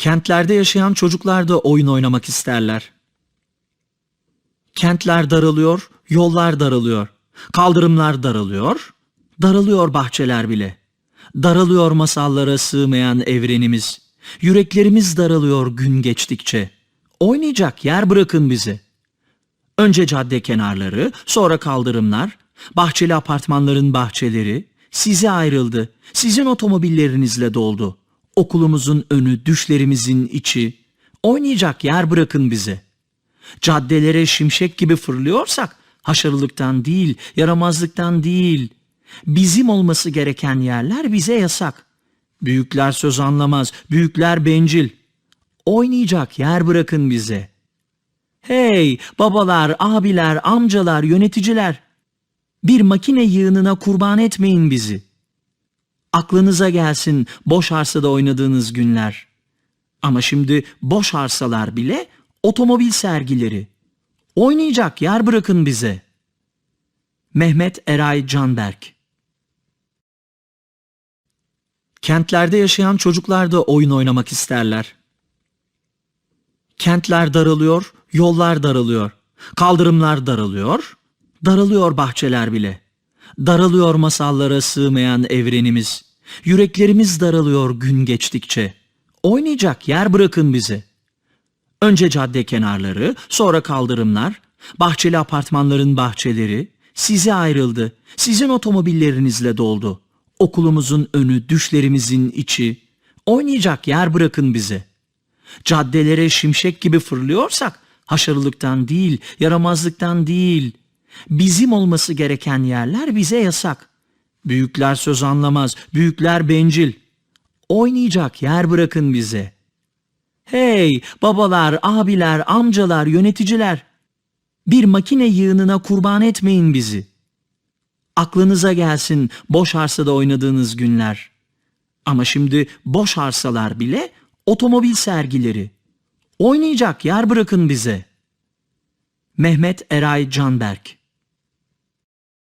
Kentlerde yaşayan çocuklar da oyun oynamak isterler. Kentler daralıyor, yollar daralıyor. Kaldırımlar daralıyor, daralıyor bahçeler bile. Daralıyor masallara sığmayan evrenimiz. Yüreklerimiz daralıyor gün geçtikçe. Oynayacak yer bırakın bize. Önce cadde kenarları, sonra kaldırımlar, bahçeli apartmanların bahçeleri size ayrıldı. Sizin otomobillerinizle doldu. Okulumuzun önü, düşlerimizin içi. Oynayacak yer bırakın bize. Caddelere şimşek gibi fırlıyorsak haşarılıktan değil, yaramazlıktan değil. Bizim olması gereken yerler bize yasak. Büyükler söz anlamaz, büyükler bencil. Oynayacak yer bırakın bize. Hey babalar, abiler, amcalar, yöneticiler. Bir makine yığınına kurban etmeyin bizi. Aklınıza gelsin boş arsada oynadığınız günler. Ama şimdi boş arsalar bile otomobil sergileri. Oynayacak yer bırakın bize. Mehmet Eray Canberk Kentlerde yaşayan çocuklar da oyun oynamak isterler. Kentler daralıyor, yollar daralıyor. Kaldırımlar daralıyor, daralıyor bahçeler bile. Daralıyor masallara sığmayan evrenimiz. Yüreklerimiz daralıyor gün geçtikçe. Oynayacak yer bırakın bize. Önce cadde kenarları, sonra kaldırımlar, bahçeli apartmanların bahçeleri size ayrıldı. Sizin otomobillerinizle doldu. Okulumuzun önü, düşlerimizin içi. Oynayacak yer bırakın bize. Caddelere şimşek gibi fırlıyorsak haşarılıktan değil, yaramazlıktan değil. Bizim olması gereken yerler bize yasak. Büyükler söz anlamaz, büyükler bencil. Oynayacak yer bırakın bize. Hey babalar, abiler, amcalar, yöneticiler. Bir makine yığınına kurban etmeyin bizi. Aklınıza gelsin boş arsada oynadığınız günler. Ama şimdi boş arsalar bile otomobil sergileri. Oynayacak yer bırakın bize. Mehmet Eray Canberk